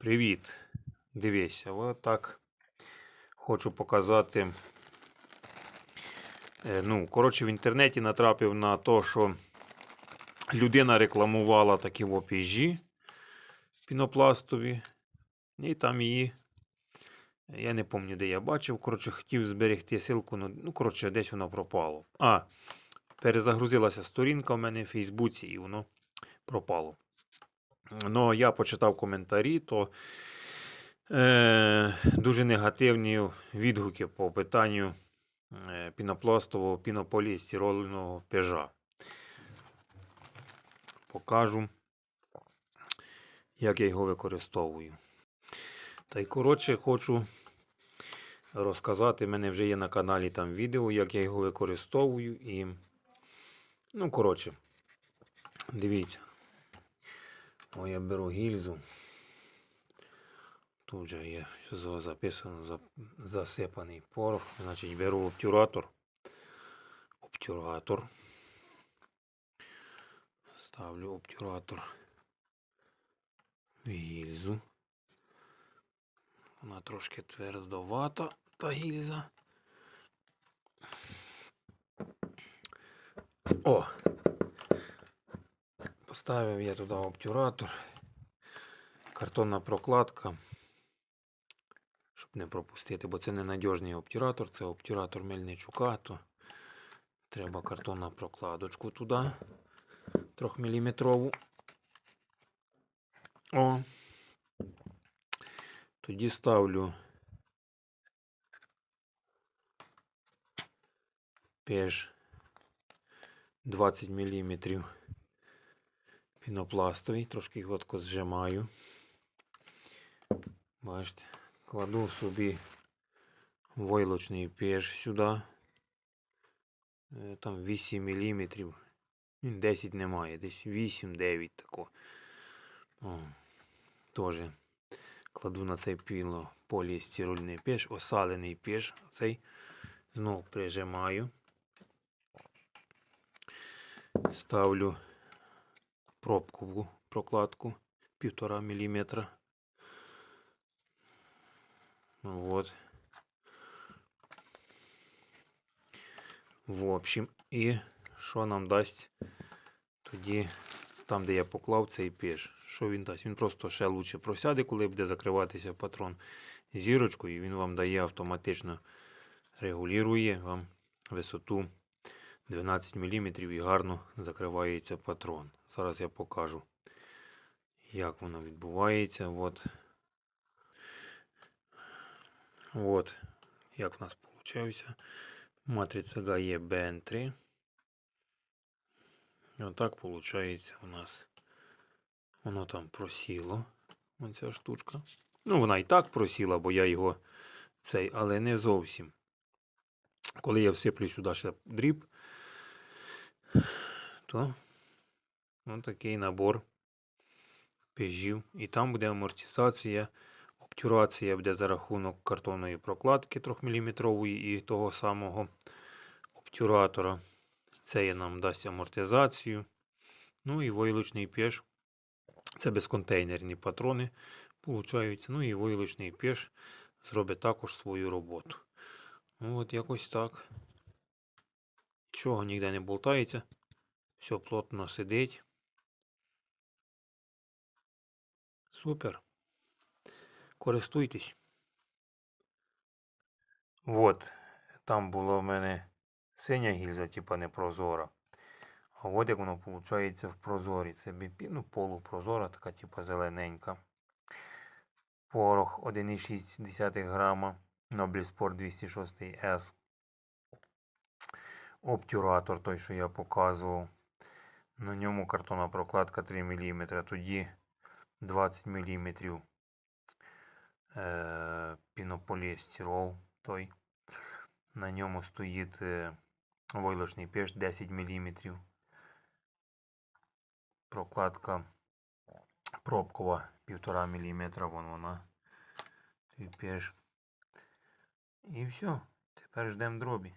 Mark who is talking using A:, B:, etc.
A: Привіт! Дивися, от так хочу показати. Е, Ну, коротше, в інтернеті натрапив на те, що людина рекламувала такі опіжі пінопластові. І там її. Я не пам'ятаю, де я бачив. Коротше, хотів зберегти ссылку, ну, ну, коротше, десь воно пропало. А, перезагрузилася сторінка в мене в Фейсбуці, і воно пропало. Ну, я почитав коментарі, то е, дуже негативні відгуки по питанню е, пінопластового пінополістирольного пежа. Покажу, як я його використовую. Та й коротше хочу розказати. У мене вже є на каналі там відео, як я його використовую. І, ну, коротше, дивіться. О, я беру гільзу. Тут же є за- записано засипаний порох. Значить, беру обтюратор. Обтюратор. Ставлю обтюратор в гільзу. Вона трошки твердовата, та гільза. О! Поставив я туди обтюратор, картонна прокладка, щоб не пропустити, бо це ненадіжний обтюратор, це обтюратор Мельничука, то треба картонна прокладочку туди, трьохміліметрову. О. Тоді ставлю пеж 20 мм пінопластовий, трошки гладко зжимаю. Бачите, кладу собі войлочний пеж сюди. Е, Там 8 мм. 10 немає, десь 8-9 тако. О, Теж кладу на цей піло поліестирольний пеж, осалений пеж. Цей знову прижимаю. Ставлю пробкову прокладку півтора міліметра. Вот. В общем, і що нам дасть тоді, там, де я поклав цей пеш, що він дасть? Він просто ще лучше просяде, коли буде закриватися патрон зірочкою, і він вам дає автоматично регулює вам висоту 12 мм і гарно закривається патрон. Зараз я покажу, як воно відбувається. От. От, як в нас виходить. Матриця ГАЕ BN3. І отак виходить у нас. Воно там просіло. Оця штучка. Ну, вона і так просіла, бо я його цей, але не зовсім. Коли я всиплю сюди ще дріб, то ось такий набор пежів. І там буде амортизація, обтюрація буде за рахунок картонної прокладки 3-мм і того самого обтюратора. Це нам дасть амортизацію. Ну і войлочний пеж. Це безконтейнерні патрони получаються. Ну і войлочний пеж зробить також свою роботу. Ну от якось так. Нічого ніде не болтається. Все плотно сидить. Супер. Користуйтесь. От. Там було в мене синя гільза, типа не прозора. А от як воно виходить в прозорі. Це ну, полупрозора, така типа зелененька. Порох 1,6 грама. Noble Sport 206 S. Обтюратор, той, що я показував. На ньому картонна прокладка 3 мм. Тоді 20 мм. Е, пінополіестирол той. На ньому стоїть войлочний пеш 10 мм. Прокладка пробкова 1,5 мм. Вон вона. Пеш. І все. Тепер ждемо дробі.